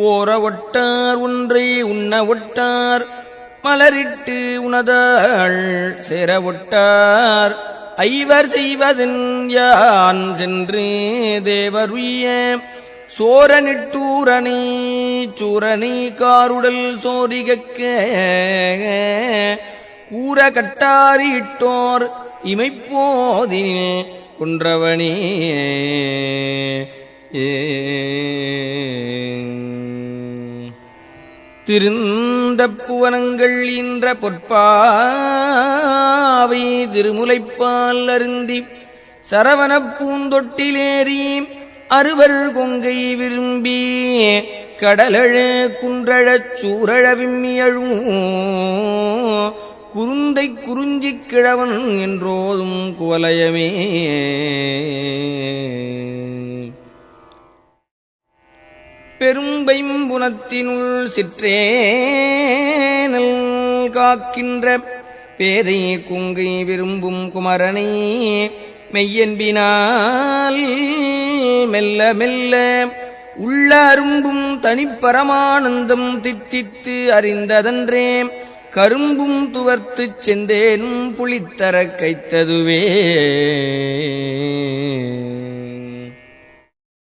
ஓர ஒட்டார் ஒன்றை உண்ண ஒட்டார் மலரிட்டு உணதாள் சேர ஒட்டார் ஐவர் செய்வதன் யான் சென்று தேவருய சோரனிட்டூரணி சூரணி காருடல் சோரிகக்க. கூற கட்டாரிட்டோர் இமைப்போதில் குன்றவனே. ஏ திருந்த புவனங்கள் இன்ற பொற்பாவை திருமுலைப்பால் அருந்தி சரவணப் பூந்தொட்டிலேறி அறுவர் கொங்கை விரும்பி கடலழு குன்றழச் சூரழ விம்மியழும் குருந்தை குறிஞ்சிக் கிழவன் என்றோதும் குவலயமே. பெரும்பைம்புணத்தினுள் சிற்றேனல் காக்கின்ற பேதை குங்கை விரும்பும் குமரனை மெய்யன்பினால் மெல்ல மெல்ல உள்ள அரும்பும் தனிப்பரமானந்தம் தித்தித்து அறிந்ததன்றே கரும்பும் துவர்த்துச் செந்தேனும் புளித்தர கைத்ததுவே.